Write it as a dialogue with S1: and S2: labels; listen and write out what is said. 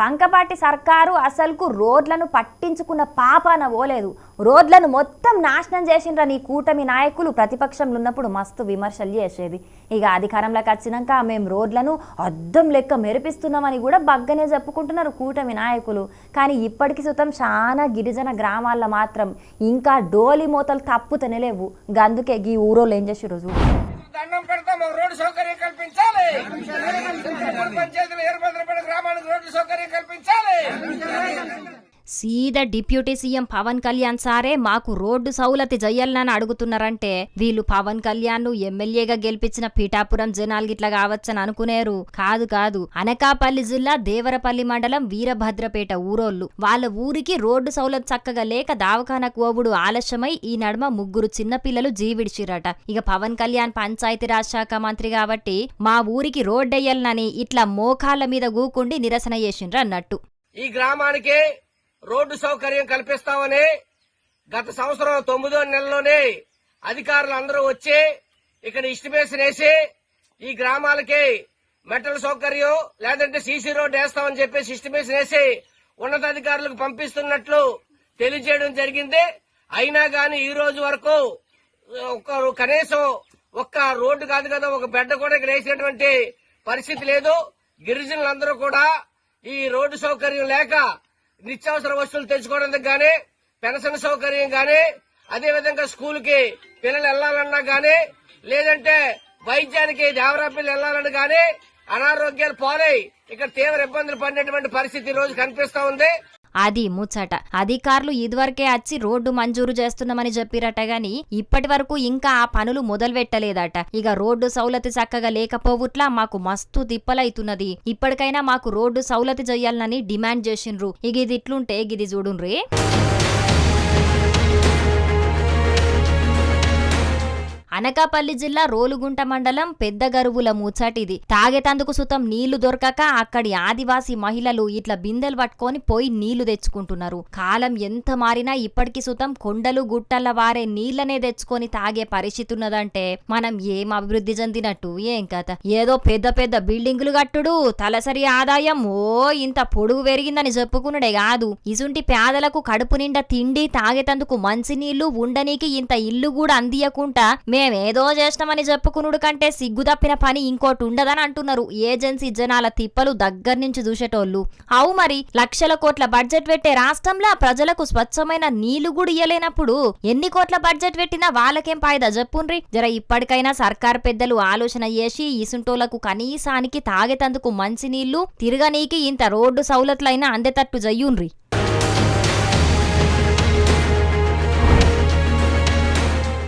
S1: పంకపాటి సర్కారు అసలుకు రోడ్లను పట్టించుకున్న పాపాన పోలేదు. రోడ్లను మొత్తం నాశనం చేసిండ్ర నీ కూటమి నాయకులు. ప్రతిపక్షంలో ఉన్నప్పుడు మస్తు విమర్శలు చేసేది. ఇక అధికారంలోకి వచ్చినాక మేము రోడ్లను అద్దం లెక్క మెరిపిస్తున్నామని కూడా బగ్గనే చెప్పుకుంటున్నారు కూటమి నాయకులు. కానీ ఇప్పటికి సుతం చాలా గిరిజన గ్రామాల్లో మాత్రం ఇంకా డోలి మూతలు తప్పుతనే లేవు. గందుకే గీ ఊరోళ్ళు ఏం చేసి రోజు
S2: దండం పెడతాం మాకు రోడ్డు సౌకర్యం కల్పించాలి. మూడు పంచాయతీలు ఏర్పడిన గ్రామానికి రోడ్డు సౌకర్యం కల్పించాలి
S3: సీదా డిప్యూటీ సీఎం పవన్ కళ్యాణ్ సారే మాకు రోడ్డు సౌలతి జయ్యాలని అడుగుతున్నారంటే వీళ్ళు పవన్ కళ్యాణ్ను ఎమ్మెల్యేగా గెలిపించిన పీఠాపురం జనాలు గిట్లా కావచ్చని అనుకునేరు. కాదు కాదు. అనకాపల్లి జిల్లా దేవరపల్లి మండలం వీరభద్రపేట ఊరోళ్ళు. వాళ్ళ ఊరికి రోడ్డు సౌలత్ చక్కగా లేక దావఖానకు ఓవుడు ఆలస్యమై ఈ నడుమ ముగ్గురు చిన్నపిల్లలు జీవిడిచిరట. ఇక పవన్ కళ్యాణ్ పంచాయతీరాజ్ శాఖ మంత్రి కాబట్టి మా ఊరికి రోడ్డెయ్యాలని ఇట్లా మోకాళ్ళ మీద గూకుండి నిరసన చేసిండ్రు అన్నట్టు.
S2: ఈ గ్రామానికి రోడ్డు సౌకర్యం కల్పిస్తామని గత సంవత్సరం తొమ్మిదో నెలలోనే అధికారులు అందరూ వచ్చి ఇక్కడ ఇస్టిమేషన్ వేసి ఈ గ్రామాలకి మెటల్ సౌకర్యం లేదంటే సీసీ రోడ్డు వేస్తామని చెప్పేసి ఇస్టిమేషన్ వేసి ఉన్నతాధికారులకు పంపిస్తున్నట్లు తెలియజేయడం జరిగింది. అయినా గాని ఈ రోజు వరకు ఒక కనీసం ఒక్క రోడ్డు కాదు కదా ఒక బెడ్ కూడా ఇక్కడ వేసినటువంటి పరిస్థితి లేదు. గిరిజనులందరూ కూడా ఈ రోడ్డు సౌకర్యం లేక నిత్యావసర వస్తువులు తెచ్చుకోవడానికి గానీ పెన్షన్ సౌకర్యం గానీ అదే విధంగా స్కూల్కి పిల్లలు వెళ్ళాలన్నా గానీ లేదంటే వైద్యానికి దేవరా పిల్లలు వెళ్ళాలని గానీ అనారోగ్యాలు పాలై ఇక్కడ తీవ్ర ఇబ్బందులు పడినటువంటి పరిస్థితి ఈ రోజు కనిపిస్తా ఉంది.
S3: అది ముచ్చట. అధికారులు ఇదివరకే వచ్చి రోడ్డు మంజూరు చేస్తున్నామని చెప్పిరట గాని ఇప్పటి వరకు ఇంకా ఆ పనులు మొదలు పెట్టలేదట ఇక రోడ్డు సౌలతి చక్కగా లేకపోవుట్లా మాకు మస్తు తిప్పలైతున్నది. ఇప్పటికైనా మాకు రోడ్డు సౌలతి చెయ్యాలని డిమాండ్ చేసిండ్రు. ఇక ఇది ఇట్లుంటే గిది చూడుండ్రి. అనకాపల్లి జిల్లా రోలుగుంట మండలం పెద్ద గరువుల ముచ్చటిది. తాగేతందుకు సుతం నీళ్ళు దొరకక అక్కడి ఆదివాసీ మహిళలు ఇట్లా బిందెలు పట్టుకొని పోయి నీళ్ళు తెచ్చుకుంటున్నారు. కాలం ఎంత మారినా ఇప్పటికి సుతం కొండలు గుట్టల వారే నీళ్ళనే తెచ్చుకొని తాగే పరిస్థితి ఉన్నదంటే మనం ఏం అభివృద్ధి చెందినట్టు ఏం కథ? ఏదో పెద్ద పెద్ద బిల్డింగులు కట్టుడు తలసరి ఆదాయం ఓ ఇంత పొడుగు పెరిగిందని చెప్పుకునుడే కాదు. ఇసుంటి పేదలకు కడుపు నిండా తిండి తాగేతందుకు మంచినీళ్ళు ఉండనీకి ఇంత ఇల్లు కూడా అందియకుండా మేమేదో చేస్తామని చెప్పుకునుడు కంటే సిగ్గు తప్పిన పని ఇంకోటి ఉండదని అంటున్నారు. ఏజెన్సీ జనాల తిప్పలు దగ్గర నుంచి చూసేటోళ్ళు. అవు మరి లక్షల కోట్ల బడ్జెట్ పెట్టే రాష్ట్రంలో ప్రజలకు స్వచ్ఛమైన నీళ్ళు కూడా ఇయ్యలేనప్పుడు ఎన్ని కోట్ల బడ్జెట్ పెట్టినా వాళ్ళకేం పాయిదా చెప్పుండ్రి? జర ఇప్పటికైనా సర్కార్ పెద్దలు ఆలోచన చేసి ఇసుంటోళ్ళకు కనీసానికి తాగేతందుకు మంచి నీళ్ళు తిరగనీకి ఇంత రోడ్డు సౌలతులైనా అందేటట్టు జయ్యుండ్రి.